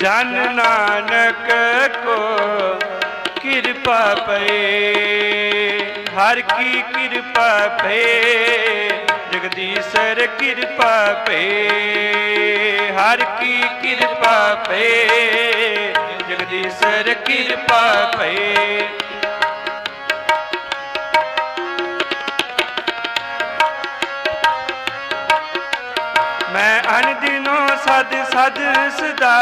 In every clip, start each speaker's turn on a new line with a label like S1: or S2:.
S1: ਜਨ ਨਾਨਕ ਕੋ ਕਿਰਪਾ ਪਏ। ਹਰ ਕੀ ਕਿਰਪਾ ਪਏ। ਜਗਦੀਸ਼ਰ ਕਿਰਪਾ ਪਏ। ਹਰ ਕੀ ਕਿਰਪਾ ਪਏ। ਜਗਦੀਸ਼ਰ ਕਿਰਪਾ ਪਏ। ਮੈਂ ਦਿਨੋ ਸਦ ਸਦ ਸਦਾ,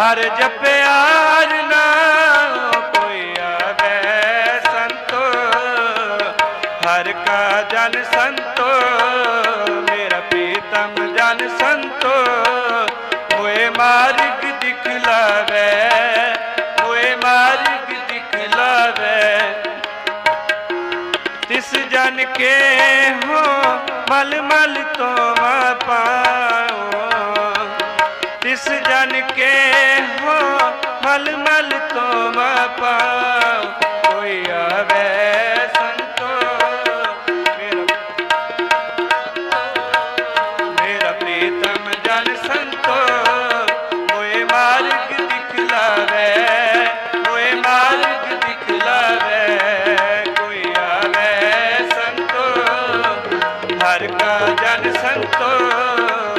S1: ਹਰ ਜਪਿਆ ਹਰ ਨਾਮ ਕੋਈ ਆਵੇ ਸੰਤੋ। ਹਰ ਕਾ ਜਨ ਸੰਤੋ, ਮੇਰਾ ਪੀਤਮ ਜਨ ਸੰਤੋ। ਹੋਏ ਮਾਰਗ ਦਿਖਲਾਵੇ ਹੋਏ ਮਾਰਗ ਦਿਖਲਾਵੇ ਤਿਸ ਜਨ ਕੇ ਹੋ ਮਲ ਮਲ ਤੋਂ ਪਾਏ ਜਨ ਸੰਤੋ